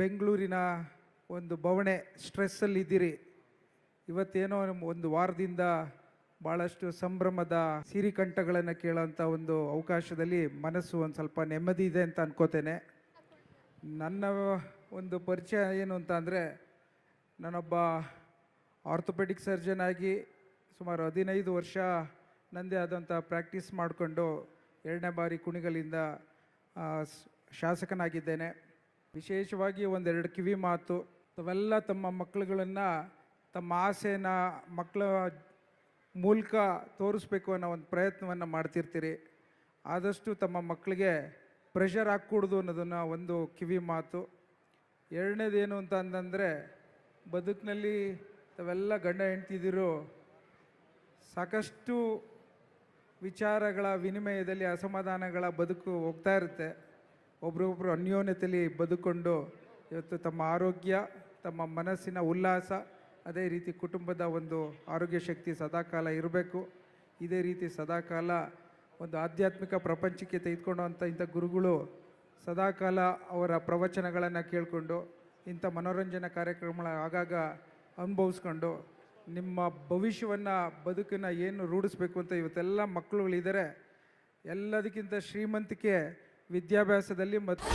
ಬೆಂಗಳೂರಿನ ಒಂದು ಬವಣೆ ಸ್ಟ್ರೆಸ್ಸಲ್ಲಿ ಇದ್ದೀರಿ ಇವತ್ತೇನೋ ಒಂದು ವಾರದಿಂದ ಭಾಳಷ್ಟು ಸಂಭ್ರಮದ ಸಿರಿಕಂಠಗಳನ್ನು ಕೇಳೋಂಥ ಒಂದು ಅವಕಾಶದಲ್ಲಿ ಮನಸ್ಸು ಒಂದು ಸ್ವಲ್ಪ ನೆಮ್ಮದಿ ಇದೆ ಅಂತ ಅನ್ಕೋತೇನೆ. ನನ್ನ ಒಂದು ಪರಿಚಯ ಏನು ಅಂತ ಅಂದರೆ, ನಾನೊಬ್ಬ ಆರ್ಥೋಪೆಡಿಕ್ ಸರ್ಜನ್ ಆಗಿ ಸುಮಾರು ಹದಿನೈದು ವರ್ಷ ನನ್ನದೇ ಆದಂಥ ಪ್ರಾಕ್ಟೀಸ್ ಮಾಡಿಕೊಂಡು ಎರಡನೇ ಬಾರಿ ಕುಣಿಗಲಿಂದ ಶಾಸಕನಾಗಿದ್ದೇನೆ. ವಿಶೇಷವಾಗಿ ಒಂದೆರಡು ಕಿವಿ ಮಾತು ತಾವೆಲ್ಲ ತಮ್ಮ ಮಕ್ಕಳುಗಳನ್ನು, ತಮ್ಮ ಆಸೆನ ಮಕ್ಕಳ ಮೂಲಕ ತೋರಿಸ್ಬೇಕು ಅನ್ನೋ ಒಂದು ಪ್ರಯತ್ನವನ್ನು ಮಾಡ್ತಿರ್ತೀರಿ. ಆದಷ್ಟು ತಮ್ಮ ಮಕ್ಕಳಿಗೆ ಪ್ರೆಷರ್ ಹಾಕ್ಕೊಡ್ದು ಅನ್ನೋದನ್ನು ಒಂದು ಕಿವಿ ಮಾತು. ಎರಡನೇದೇನು ಅಂತ ಅಂತಂದರೆ, ಬದುಕಿನಲ್ಲಿ ತಾವೆಲ್ಲ ಗಂಡ ಹೆಂಡ್ತಿದಿರು, ಸಾಕಷ್ಟು ವಿಚಾರಗಳ ವಿನಿಮಯದಲ್ಲಿ ಅಸಮಾಧಾನಗಳ ಬದುಕು ಹೋಗ್ತಾ ಇರುತ್ತೆ. ಒಬ್ರೊಬ್ರು ಅನ್ಯೋನ್ಯತೆಯಲ್ಲಿ ಬದುಕೊಂಡು ಇವತ್ತು ತಮ್ಮ ಆರೋಗ್ಯ, ತಮ್ಮ ಮನಸ್ಸಿನ ಉಲ್ಲಾಸ, ಅದೇ ರೀತಿ ಕುಟುಂಬದ ಒಂದು ಆರೋಗ್ಯ ಶಕ್ತಿ ಸದಾಕಾಲ ಇರಬೇಕು. ಇದೇ ರೀತಿ ಸದಾಕಾಲ ಒಂದು ಆಧ್ಯಾತ್ಮಿಕ ಪ್ರಪಂಚಕ್ಕೆ ತೆಗೆದುಕೊಂಡಂಥ ಇಂಥ ಗುರುಗಳು ಸದಾಕಾಲ ಅವರ ಪ್ರವಚನಗಳನ್ನು ಕೇಳಿಕೊಂಡು, ಇಂಥ ಮನೋರಂಜನಾ ಕಾರ್ಯಕ್ರಮಗಳ ಆಗಾಗ ಅನುಭವಿಸ್ಕೊಂಡು, ನಿಮ್ಮ ಭವಿಷ್ಯವನ್ನು, ಬದುಕನ್ನು ಏನು ರೂಢಿಸ್ಬೇಕು ಅಂತ ಇವತ್ತೆಲ್ಲ ಮಕ್ಕಳುಗಳಿದ್ದಾರೆ. ಎಲ್ಲದಕ್ಕಿಂತ ಶ್ರೀಮಂತಿಕೆ ವಿದ್ಯಾಭ್ಯಾಸದಲ್ಲಿ ಮತ್ತು